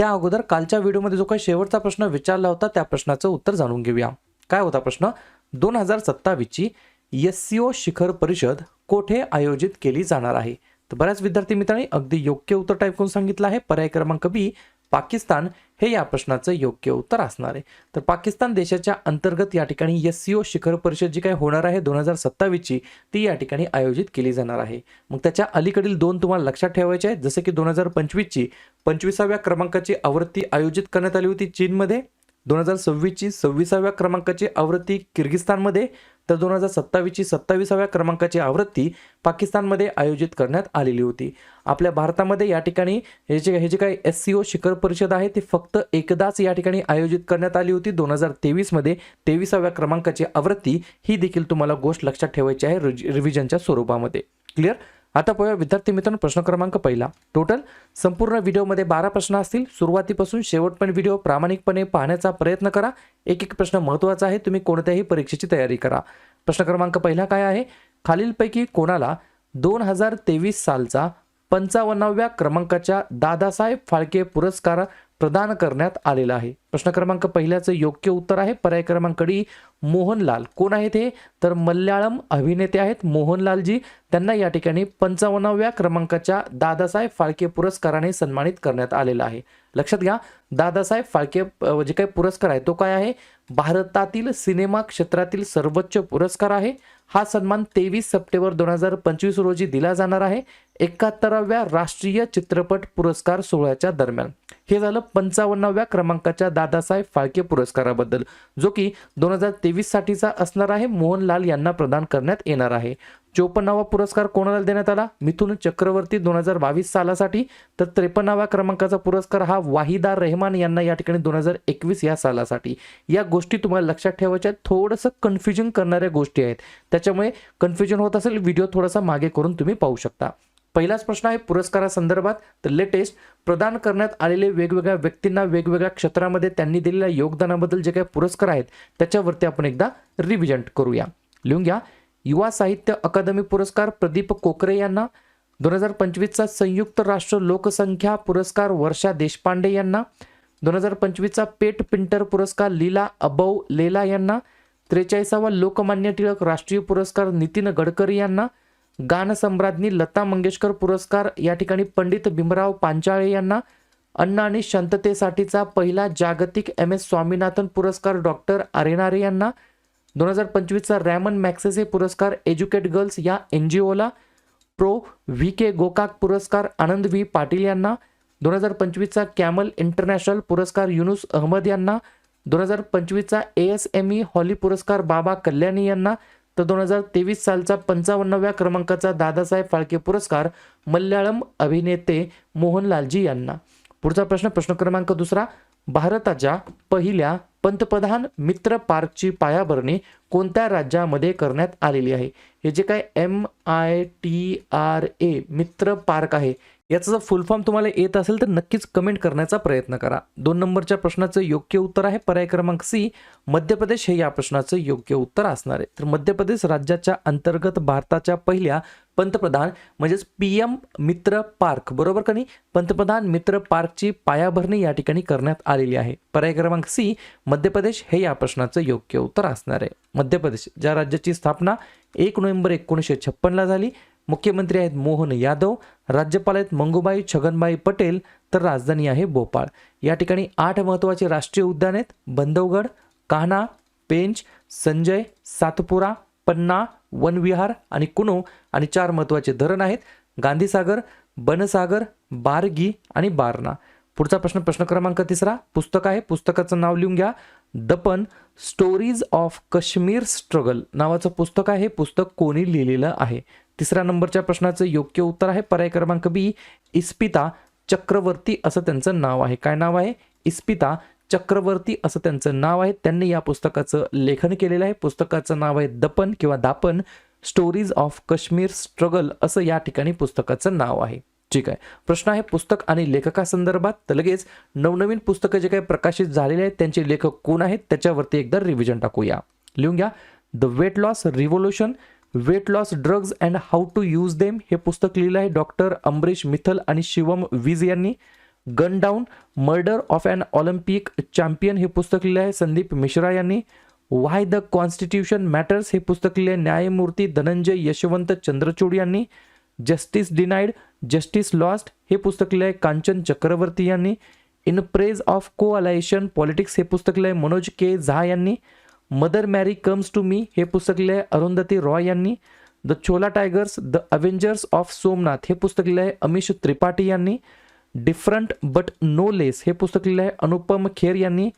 त्या अगोदर कालच्या व्हिडिओमध्ये जो काही शेवटचा प्रश्न विचारला होता त्या प्रश्नाचं उत्तर जाणून घेऊया. काय होता प्रश्न? दोन हजार सत्तावीसची एस सी ओ शिखर परिषद कोठे आयोजित केली जाणार आहे? तर बऱ्याच विद्यार्थी मित्रांनी अगदी योग्य उत्तर टाईप करून सांगितलं आहे. पर्याय क्रमांक बी पाकिस्तान हे या प्रश्नाचं योग्य उत्तर असणार आहे. तर पाकिस्तान देशाच्या अंतर्गत या ठिकाणी एस सी ओ शिखर परिषद जी काही होणार आहे दोन हजार सत्तावीसची ती या ठिकाणी आयोजित केली जाणार आहे. मग त्याच्या अलीकडील दोन तुम्हाला लक्षात ठेवायचे आहेत. जसे की दोन हजार पंचवीसची पंचवीसाव्या क्रमांकाची आवृत्ती आयोजित करण्यात आली होती चीनमध्ये. दोन हजार सव्वीसची सव्वीसाव्या क्रमांकाची आवृत्ती किर्गिस्तानमध्ये तर दोन हजार सत्तावीसची सत्तावीसाव्या क्रमांकाची आवृत्ती पाकिस्तानमध्ये आयोजित करण्यात आलेली होती. आपल्या भारतामध्ये या ठिकाणी हे जे हे जे काही एस सी ओ शिखर परिषद आहे ती फक्त एकदाच या ठिकाणी आयोजित करण्यात आली होती. दोन हजार तेवीसमध्ये तेविसाव्या क्रमांकाची आवृत्ती ही देखील तुम्हाला गोष्ट लक्षात ठेवायची आहे रिज- रिव्हिजनच्या स्वरूपामध्ये. क्लिअर आता पाहूया विद्यार्थी मित्रांनो प्रश्न क्रमांक पहिला. टोटल संपूर्ण व्हिडिओमध्ये बारा प्रश्न असतील. सुरुवातीपासून शेवटपर्यंत व्हिडिओ प्रामाणिकपणे पाहण्याचा प्रयत्न करा. एक एक प्रश्न महत्त्वाचा आहे तुम्ही कोणत्याही परीक्षेची तयारी करा. प्रश्न क्रमांक पहिला काय आहे? खालीलपैकी कोणाला दोन हजार तेवीस सालचा पंचावन्नाव्या क्रमांकाच्या दादासाहेब फाळके पुरस्कार प्रदान करण्यात आलेला आहे. प्रश्न क्रमांक पहिल्याचं योग्य उत्तर आहे. पर्याय क्रमांक डी मोहनलाल. कोण आहेत हे? तर मल्याळम अभिनेते आहेत मोहनलालजी. त्यांना या ठिकाणी पंचावन्नाव्या क्रमांकाच्या दादासाहेब फाळके पुरस्काराने सन्मानित करण्यात आलेला आहे. लक्षात घ्या दादासाहेब फाळके जे काही पुरस्कार आहे तो काय आहे? भारतातील सिनेमा क्षेत्रातील सर्वोच्च पुरस्कार आहे. हा सन्मान तेवीस सप्टेंबर दोन हजार पंचवीस रोजी दिला जाणार आहे. एकाहत्तराव्या राष्ट्रीय चित्रपट पुरस्कार सोहळ्याच्या दरम्यान. हे झालं पंचावन्नाव्या क्रमांकाच्या दादासाहेब फाळके पुरस्काराबद्दल जो की दोन हजार तेवीस साठीचा असणार आहे मोहनलाल यांना प्रदान करण्यात येणार आहे. चोपन्नावा पुरस्कार कोणाला देण्यात आला? मिथुन चक्रवर्ती दोन हजार बावीस सालासाठी. तर त्रेपन्नाव्या क्रमांकाचा पुरस्कार हा वाहिदा रेहमान यांना या ठिकाणी दोन हजार एकवीस या सालासाठी. या गोष्टी तुम्हाला लक्षात ठेवायच्या आहेत. थोडंसं कन्फ्युजन करणाऱ्या गोष्टी आहेत. त्याच्यामुळे कन्फ्युजन होत असेल व्हिडिओ थोडासा मागे करून तुम्ही पाहू शकता. पहिलाच प्रश्न आहे पुरस्कारासंदर्भात तर लेटेस्ट प्रदान करण्यात आलेले वेगवेगळ्या व्यक्तींना वेगवेगळ्या क्षेत्रामध्ये त्यांनी दिलेल्या योगदानाबद्दल जे काही पुरस्कार आहेत त्याच्यावरती आपण एकदा रिव्हिजन करूया. लिहून घ्या. युवा साहित्य अकादमी पुरस्कार प्रदीप कोकरे यांना. दोन हजार पंचवीसचा संयुक्त राष्ट्र लोकसंख्या पुरस्कार वर्षा देशपांडे यांना. दोन हजार पंचवीसचा पेट पिंटर पुरस्कार लीला अबौ लेला यांना. त्रेचाळीसावा लोकमान्य टिळक राष्ट्रीय पुरस्कार नितीन गडकरी यांना. गानसम्राज्ञी लता मंगेशकर पुरस्कार या ठिकाणी पंडित भीमराव पांचाळे यांना अन्न आणि शांततेसाठीचा पहिला जागतिक एम एस स्वामीनाथन पुरस्कार डॉक्टर आरेनारे यांना. दोन हजार पंचवीसचा रॅमन मॅक्सेसे पुरस्कार एज्युकेट गर्ल्स या एन जी ओला. प्रो. व्ही के गोकाक पुरस्कार आनंद व्ही पाटील यांना. दोन हजार पंचवीसचा कॅमल इंटरनॅशनल पुरस्कार युनुस अहमद यांना. दोन हजार पंचवीसचा A S M E Holley पुरस्कार बाबा कल्याणी यांना. तर दोन हजार तेवीस सालचा पंचावन्नव्या क्रमांकाचा दादासाहेब फाळके पुरस्कार मल्याळम अभिनेते मोहनलालजी यांना. पुढचा प्रश्न प्रश्न क्रमांक दुसरा. भारताच्या पहिल्या पंतप्रधान मित्र पार्कची पायाभरणी कोणत्या राज्यामध्ये करण्यात आलेली आहे? हे जे काय M I T R A मित्र पार्क आहे याचं जर फुल फॉर्म तुम्हाला येत असेल तर नक्कीच कमेंट करण्याचा प्रयत्न करा. दोन नंबरच्या प्रश्नाचं योग्य उत्तर आहे पर्याय क्रमांक सी. मध्य प्रदेश हे या प्रश्नाचं योग्य उत्तर असणार आहे. तर मध्य प्रदेश राज्याच्या अंतर्गत भारताच्या पहिल्या पंतप्रधान म्हणजेच पी एम मित्र पार्क बरोबर का नाही? पंतप्रधान मित्र पार्कची पायाभरणी या ठिकाणी करण्यात आलेली आहे. पर्याय क्रमांक सी. मध्य प्रदेश हे या प्रश्नाचं योग्य उत्तर असणार आहे. मध्य प्रदेश ज्या राज्याची स्थापना एक नोव्हेंबर एकोणीसशे छप्पनला झाली मुख्यमंत्री आहेत मोहन यादव राज्यपाल आहेत मंगूबाई छगनबाई पटेल तर राजधानी आहे भोपाळ. या ठिकाणी आठ महत्त्वाचे राष्ट्रीय उद्यान आहेत. बंधवगड कान्हा पेंच संजय सातपुरा पन्ना वनविहार आणि कुनो आणि चार महत्त्वाचे धरण आहेत. गांधीसागर बनसागर बारगी आणि बारणा. पुढचा प्रश्न प्रश्न क्रमांक तिसरा. पुस्तक आहे. पुस्तकाचं नाव लिहून घ्या. दपन स्टोरीज ऑफ कश्मीर स्ट्रगल नावाचं पुस्तक आहे. हे पुस्तक कोणी लिहिलेलं आहे? तिसऱ्या नंबरच्या प्रश्नाचं योग्य उत्तर आहे. पर्याय क्रमांक बी इस्पिता चक्रवर्ती असं त्यांचं नाव आहे. काय नाव आहे? इस्पिता चक्रवर्ती असं त्यांचं नाव आहे. त्यांनी या पुस्तकाचं लेखन केलेलं आहे. पुस्तकाचं नाव आहे दपन किंवा दापन. स्टोरीज ऑफ कश्मीर स्ट्रगल असं या ठिकाणी पुस्तकाचं नाव आहे. ठीक आहे. प्रश्न आहे पुस्तक आणि लेखकासंदर्भात तर लगेच नवनवीन पुस्तकं जे काही प्रकाशित झालेले आहेत त्यांचे लेखक कोण आहेत त्याच्यावरती एकदा रिव्हिजन टाकूया. लिहून घ्या. The weight loss revolution weight loss drugs and how to use them हे पुस्तक लिहिलं आहे डॉक्टर अमरीश मिथल आणि शिवम विज यांनी. Gun down murder of an Olympic champion हे पुस्तक लिहिलं आहे संदीप मिश्रा यांनी. वाय द कॉन्स्टिट्यूशन मॅटर्स हे पुस्तक लिहिले आहे न्यायमूर्ती धनंजय यशवंत चंद्रचूड यांनी. जस्टिस डिनाईड जस्टिस लॉस्ट हे पुस्तक लिहिलं आहे कांचन चक्रवर्ती यांनी. इन प्रेज ऑफ को अलायशन पॉलिटिक्स हे पुस्तक लिहिलं आहे मनोज के झा यांनी. Mother Mary comes to me हे पुस्तक लिहिलं आहे अरुंधती रॉय यांनी. The Chola tigers the avengers of Somnath हे पुस्तक लिहिलं आहे अमिश त्रिपाठी यांनी. डिफरंट बट नो लेस हे पुस्तक लिहिलं आहे अनुपम खेर यांनी.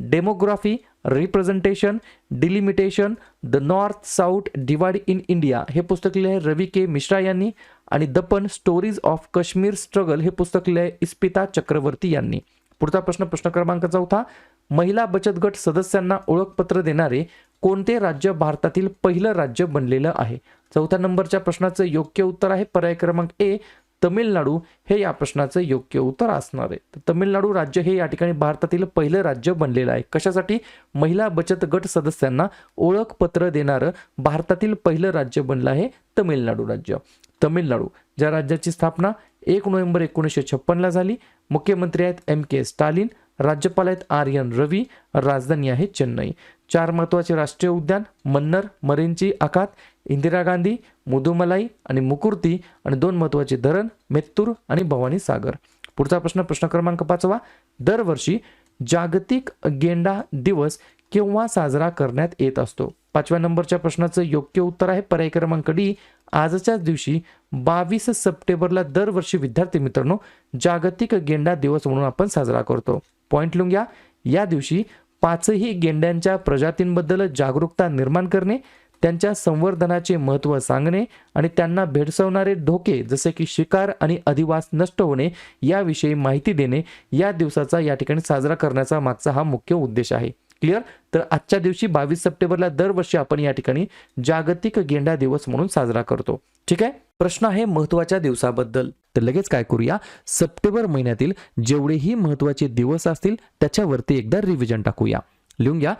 Demography representation delimitation the north south divide in India हे पुस्तक लिहिलं आहे रवी के मिश्रा यांनी. आणि दपन स्टोरीज ऑफ काश्मीर स्ट्रगल हे पुस्तक लिहिले इस्पिता चक्रवर्ती यांनी. पुढचा प्रश्न प्रश्न क्रमांक चौथा महिला बचत गट सदस्यांना ओळखपत्र देणारे कोणते राज्य भारतातील पहिलं राज्य बनलेलं आहे? चौथ्या नंबरच्या प्रश्नाचं योग्य उत्तर आहे पर्याय क्रमांक ए तमिळनाडू हे या प्रश्नाचं योग्य उत्तर असणार आहे. तर तमिळनाडू राज्य हे या ठिकाणी भारतातील पहिलं राज्य बनलेलं आहे. कशासाठी? महिला बचत गट सदस्यांना ओळखपत्र देणारं भारतातील पहिलं राज्य बनलं आहे तमिळनाडू राज्य. तमिळनाडू ज्या राज्याची स्थापना एक नोव्हेंबर एकोणीसशे छप्पनला झाली मुख्यमंत्री आहेत एम के स्टालिन राज्यपाल आहेत आर एन रवी राजधानी आहे चेन्नई. चार महत्त्वाचे राष्ट्रीय उद्यान मन्नर मरेंची आखात इंदिरा गांधी मुदुमलाई आणि मुकुर्ती आणि दोन महत्त्वाचे धरण मेत्तूर आणि भवानी सागर. पुढचा प्रश्न प्रश्न क्रमांक पाचवा. दरवर्षी जागतिक गेंडा दिवस केव्हा साजरा करण्यात येत असतो? पाचव्या नंबरच्या प्रश्नाचं योग्य उत्तर आहे पर्याय क्रमांक डी. आजच्याच दिवशी बावीस सप्टेंबरला दरवर्षी विद्यार्थी मित्रांनो जागतिक गेंडा दिवस म्हणून आपण साजरा करतो. पॉइंट लिहून घ्या या दिवशी पाचही गेंड्यांच्या प्रजातींबद्दल जागरूकता निर्माण करणे त्यांच्या संवर्धनाचे महत्त्व सांगणे आणि त्यांना भेडसवणारे धोके जसे की शिकार आणि अधिवास नष्ट होणे याविषयी माहिती देणे या दिवसाचा या ठिकाणी साजरा करण्याचा मागचा हा मुख्य उद्देश आहे. क्लिअर तर आजच्या दिवशी बावीस सप्टेंबरला दरवर्षी आपण या ठिकाणी जागतिक गेंडा दिवस म्हणून साजरा करतो. ठीक आहे? प्रश्न आहे महत्त्वाच्या दिवसाबद्दल. तर लगेच काय करूया? सप्टेंबर महिन्यातील जेवढेही महत्त्वाचे दिवस असतील त्याच्यावरती एकदा रिव्हिजन टाकूया. लिहून घ्या.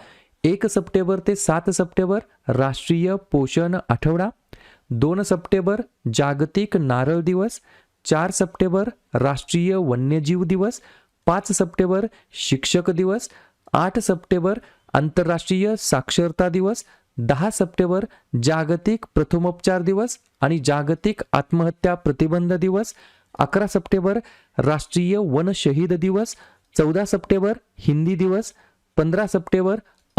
एक सप्टेंबर ते सात सप्टेंबर राष्ट्रीय पोषण आठवडा. दोन सप्टेंबर जागतिक नारळ दिवस. चार सप्टेंबर राष्ट्रीय वन्यजीव दिवस. पाच सप्टेंबर शिक्षक दिवस. आठ सप्टेंबर आंतरराष्ट्रीय साक्षरता दिवस. दहा सप्टेंबर जागतिक प्रथमोपचार दिवस आणि जागतिक आत्महत्या प्रतिबंध दिवस. अकरा सप्टेंबर राष्ट्रीय वन शहीद दिवस. चौदा सप्टेंबर हिंदी दिवस. पंधरा सप्टेंबर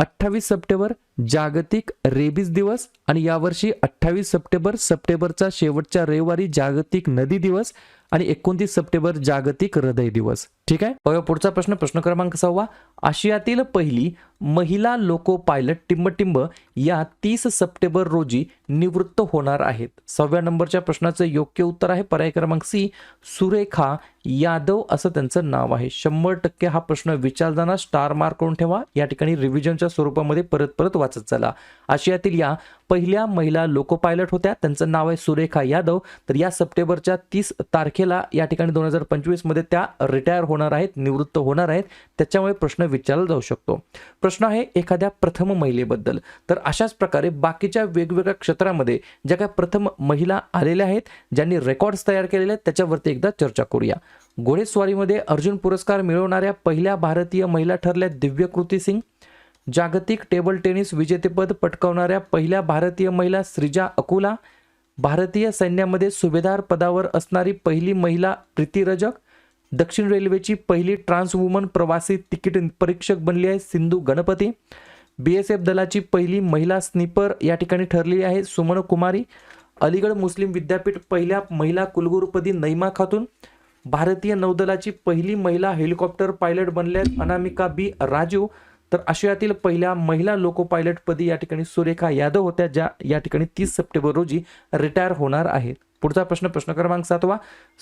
अठ्ठावीस सप्टेंबर जागतिक रेबीज दिवस आणि यावर्षी अठ्ठावीस सप्टेंबर सप्टेंबरचा शेवटच्या रविवारी जागतिक नदी दिवस आणि एकोणतीस सप्टेंबर जागतिक हृदय दिवस. ठीक आहे? बघा पुढचा प्रश्न प्रश्न क्रमांक सहावा. आशियातील पहिली महिला लोको पायलट टिंबटिंब या तीस सप्टेंबर रोजी निवृत्त होणार आहेत. सहाव्या नंबरच्या प्रश्नाचं योग्य उत्तर आहे पर्याय क्रमांक सी सुरेखा यादव असं त्यांचं नाव आहे. शंभर टक्के हा प्रश्न विचारताना स्टार मार्क करून ठेवा. या ठिकाणी रिव्हिजनच्या स्वरूपामध्ये परत परत वाचत चला. आशियातील या पहिल्या महिला लोको पायलट होत्या. त्यांचं नाव आहे सुरेखा यादव. तर या सप्टेंबरच्या तीस तारखे तारखेला या ठिकाणी दोन हजार पंचवीसमध्ये त्या रिटायर होणार आहेत निवृत्त होणार आहेत. त्याच्यामुळे प्रश्न विचारला जाऊ शकतो. प्रश्न आहे एखाद्या प्रथम महिलेबद्दल. तर अशाच प्रकारे बाकीच्या वेगवेगळ्या क्षेत्रामध्ये ज्या काही प्रथम महिला आलेल्या आहेत ज्यांनी रेकॉर्ड्स तयार केलेले आहेत त्याच्यावरती एकदा चर्चा करूया. घोडेस्वारीमध्ये अर्जुन पुरस्कार मिळवणाऱ्या पहिल्या भारतीय महिला ठरल्या दिव्यकृती सिंग. जागतिक टेबल टेनिस विजेतेपद पटकावणाऱ्या पहिल्या भारतीय महिला श्रीजा अकुला. भारतीय सैन्यामध्ये सुभेदार पदावर असणारी पहिली महिला प्रीती रजक दक्षिण रेल्वेची पहिली ट्रान्स वुमन प्रवासी तिकीट परीक्षक बनली आहे Sindhu Ganapati. B S F दलाची पहिली महिला स्निपर या ठिकाणी ठरलेली आहे सुमन कुमारी. अलीगड मुस्लिम विद्यापीठ पहिल्या महिला कुलगुरुपदी नैमा खातून. भारतीय नौदलाची पहिली महिला हेलिकॉप्टर पायलट बनल्या अनामिका बी राजू तर आशियातील पहिल्या महिला लोको पायलटपदी या ठिकाणी सुरेखा यादव होत्या ज्या या ठिकाणी तीस सप्टेंबर रोजी रिटायर होणार आहेत. पुढचा प्रश्न प्रश्न क्रमांक सातवा.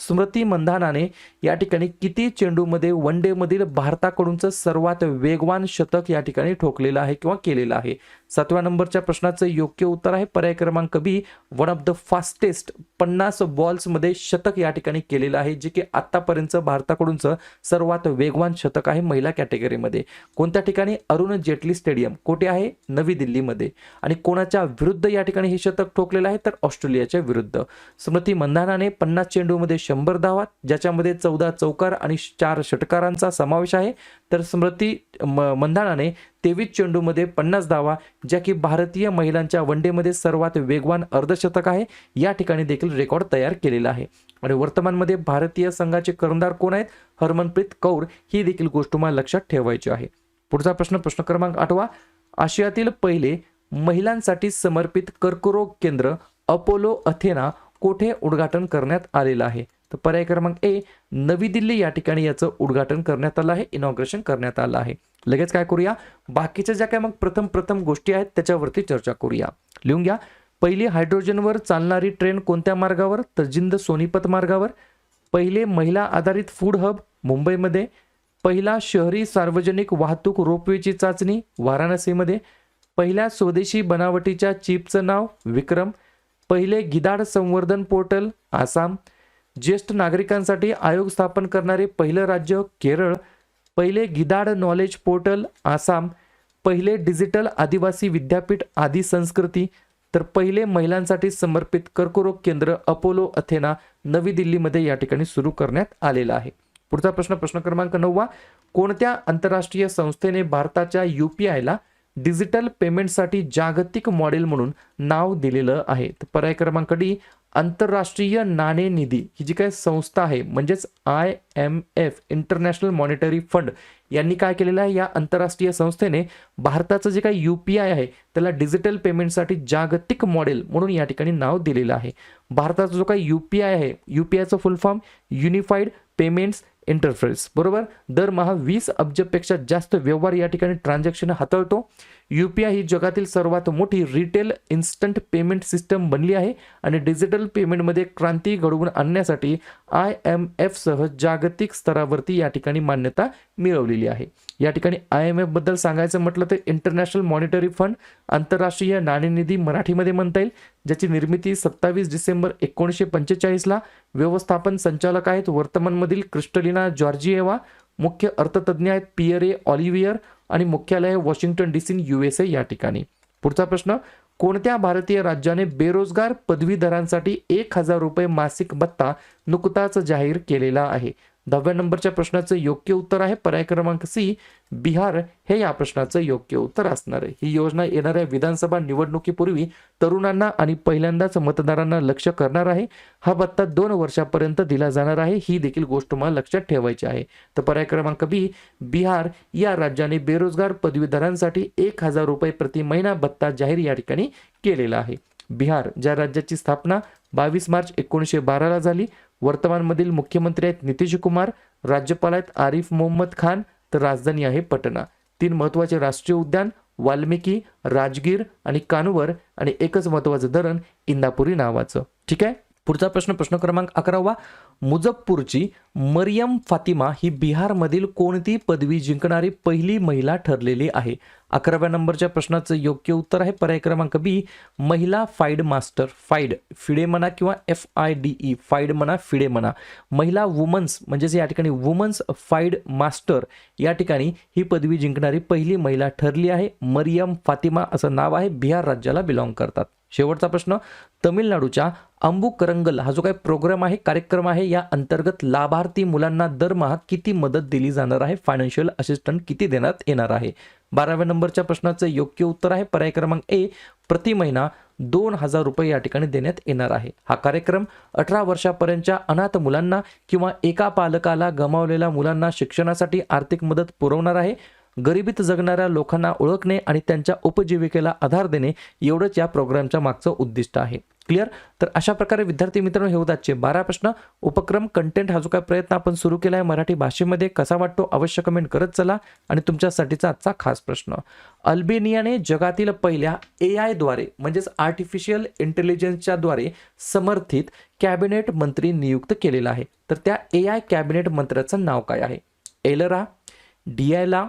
स्मृती मंधानाने या ठिकाणी किती चेंडूमध्ये वन डे मधील भारताकडूनचं सर्वात वेगवान शतक या ठिकाणी ठोकलेलं आहे किंवा केलेलं आहे? सातव्या नंबरच्या प्रश्नाचं योग्य उत्तर आहे. पर्याय क्रमांक B one of the fastest पन्नास बॉल्समध्ये शतक या ठिकाणी केलेलं आहे जे की आतापर्यंत भारताकडूनचं सर्वात वेगवान शतक आहे महिला कॅटेगरीमध्ये. कोणत्या ठिकाणी? अरुण जेटली स्टेडियम. कोठे आहे? नवी दिल्लीमध्ये. आणि कोणाच्या विरुद्ध या ठिकाणी हे शतक ठोकलेलं आहे? तर ऑस्ट्रेलियाच्या विरुद्ध. स्मृती मंधानाने पन्नास चेंडूमध्ये शंभर धावा ज्याच्यामध्ये चौदा चौकार आणि चार षटकारांचा समावेश आहे. तर स्मृती म- मंधानाने तेवीस चेंडूमध्ये पन्नास धावा ज्या की भारतीय महिलांच्या वनडेमध्ये सर्वात वेगवान अर्धशतक आहे या ठिकाणी देखील रेकॉर्ड तयार केलेला आहे. आणि वर्तमानमध्ये भारतीय संघाचे कर्णधार कोण आहेत? हरमनप्रीत कौर ही देखील गोष्ट तुम्हाला लक्षात ठेवायची आहे. पुढचा प्रश्न प्रश्न क्रमांक आठवा. आशियातील पहिले महिलांसाठी समर्पित कर्करोग केंद्र अपोलो अथेना कोठे उद्घाटन करण्यात आलेलं आहे? तर पर्याय क्रमांक ए नवी दिल्ली या ठिकाणी याचं उद्घाटन करण्यात आलं आहे इनॉग्रेशन करण्यात आलं आहे. लगेच काय करूया? बाकीच्या ज्या काय मग प्रथम प्रथम गोष्टी आहेत त्याच्यावरती चर्चा करूया. लिहून घ्या. पहिली हायड्रोजनवर चालणारी ट्रेन कोणत्या मार्गावर? तर जिंद सोनीपत मार्गावर. पहिले महिला आधारित फूड हब मुंबईमध्ये. पहिला शहरी सार्वजनिक वाहतूक रोपवेची चाचणी वाराणसीमध्ये. पहिल्या स्वदेशी बनावटीच्या चिपचं नाव विक्रम. पहिले गिधाड संवर्धन पोर्टल आसाम. ज्येष्ठ नागरिकांसाठी आयोग स्थापन करणारे पहिलं राज्य केरळ पहिले गिदाड नॉलेज पोर्टल आसाम पहिले डिजिटल आदिवासी विद्यापीठ आदी संस्कृती तर पहिले महिलांसाठी समर्पित कर्करोग केंद्र अपोलो अथेना नवी दिल्लीमध्ये या ठिकाणी सुरू करण्यात आलेला आहे. पुढचा प्रश्न प्रश्न क्रमांक नववा. कोणत्या आंतरराष्ट्रीय संस्थेने भारताच्या युपीआयला डिजिटल पेमेंटसाठी जागतिक मॉडेल म्हणून नाव दिलेलं आहे? तर पर्याय क्रमांक डी आंतरराष्ट्रीय नाणेनिधी ही जी काही संस्था आहे म्हणजेच I M F international monetary fund यांनी काय केलेलं आहे? या आंतरराष्ट्रीय संस्थेने भारताचं जे काही यू पी आय आहे त्याला डिजिटल पेमेंटसाठी जागतिक मॉडेल म्हणून या ठिकाणी नाव दिलेलं आहे. भारताचा जो काही यू पी आय आहे U P आयचं full form unified payments interface बरोबर? दरमहा वीस अब्जपेक्षा जास्त व्यवहार या ठिकाणी ट्रान्झॅक्शन हाताळतो. यू पी आय ही जगातील सर्वात मोठी रिटेल इन्स्टंट पेमेंट सिस्टम बनली आहे आणि डिजिटल पेमेंटमध्ये क्रांती घडवून आणण्यासाठी आय एम एफसह जागतिक स्तरावरती या ठिकाणी मान्यता मिळवलेली आहे. या ठिकाणी आय एम एफबद्दल सांगायचं म्हटलं तर इंटरनॅशनल मॉनिटरी फंड आंतरराष्ट्रीय नाणेनिधी मराठीमध्ये म्हणता येईल ज्याची निर्मिती सत्तावीस डिसेंबर एकोणीसशे पंचेचाळीसला व्यवस्थापन संचालक आहेत वर्तमानमधील क्रिस्टलिना जॉर्जिएवा मुख्य अर्थतज्ञ आहेत पियरे ऑलिव्हियर आणि मुख्यालय वॉशिंग्टन डी सी युएसए या ठिकाणी. पुढचा प्रश्न कोणत्या भारतीय राज्याने बेरोजगार पदवीधरांसाठी एक हजार रुपये मासिक भत्ता नुकताच जाहीर केलेला आहे? दहाव्या नंबरच्या प्रश्नाचं योग्य उत्तर आहे. पर्याय क्रमांक सी बिहार हे या प्रश्नाचं योग्य उत्तर असणार आहे. ही योजना येणाऱ्या विधानसभा निवडणुकीपूर्वी तरुणांना आणि पहिल्यांदाच मतदारांना लक्ष करणार आहे. हा भत्ता दोन वर्षापर्यंत दिला जाणार आहे. ही देखील गोष्ट मला लक्षात ठेवायची आहे. तर पर्याय क्रमांक बी बिहार या राज्याने बेरोजगार पदवीधरांसाठी एक हजार रुपये प्रति महिना भत्ता जाहीर या ठिकाणी केलेला आहे. बिहार ज्या राज्याची स्थापना बावीस मार्च एकोणीसशे बाराला झाली वर्तमानमधील मुख्यमंत्री आहेत नितीश कुमार राज्यपाल आहेत आरिफ मोहम्मद खान तर राजधानी आहे पटना. तीन महत्त्वाचे राष्ट्रीय उद्यान वाल्मिकी राजगीर आणि कानवर आणि एकच महत्त्वाचं धरण इंदापुरी नावाचं. ठीक आहे? पुढचा प्रश्न प्रश्न क्रमांक अकरावा. मुजफ्फपूरची मरियम फातिमा ही बिहारमधील कोणती पदवी जिंकणारी पहिली महिला ठरलेली आहे? अकराव्या नंबरच्या प्रश्नाचं योग्य उत्तर आहे पर्याय क्रमांक बी महिला फाईड मास्टर. फाईड फिडे म्हणा किंवा F I D E FIDE म्हणा फिडे म्हणा महिला वुमन्स म्हणजेच या ठिकाणी वुमन्स फाईड मास्टर या ठिकाणी ही पदवी जिंकणारी पहिली महिला ठरली आहे. मरियम फातिमा असं नाव आहे. बिहार राज्याला बिलॉंग करतात. शेवटचा प्रश्न तमिळनाडूच्या अंबू करंगल हा जो काही प्रोग्राम आहे कार्यक्रम आहे या अंतर्गत लाभार्थी मुलांना दरमहा किती मदत दिली जाणार आहे? फायनान्शियल असिस्टंट किती देण्यात येणार आहे? बाराव्या नंबरच्या प्रश्नाचं योग्य उत्तर आहे. पर्याय क्रमांक ए प्रति महिना दोन हजार रुपये या ठिकाणी देण्यात येणार आहे. हा कार्यक्रम अठरा वर्षापर्यंतच्या अनाथ मुलांना किंवा एका पालकाला गमावलेल्या मुलांना शिक्षणासाठी आर्थिक मदत पुरवणार आहे. गरिबीत जगणाऱ्या लोकांना ओळखणे आणि त्यांच्या उपजीविकेला आधार देणे एवढंच या प्रोग्रामच्या मागचं उद्दिष्ट आहे. क्लिअर? तर अशा प्रकारे विद्यार्थी मित्रांनो हे होताचे बारा प्रश्न. उपक्रम कंटेंट हा जो काय प्रयत्न आपण सुरू केला आहे मराठी भाषेमध्ये कसा वाटतो अवश्य कमेंट करत चला आणि तुमच्यासाठीचा आजचा खास प्रश्न. अल्बेनियाने जगातील पहिल्या ए आयद्वारे म्हणजेच आर्टिफिशियल इंटेलिजन्सच्या द्वारे समर्थित कॅबिनेट मंत्री नियुक्त केलेला आहे. तर त्या ए आय कॅबिनेट मंत्र्याचं नाव काय आहे? एलरा डियाला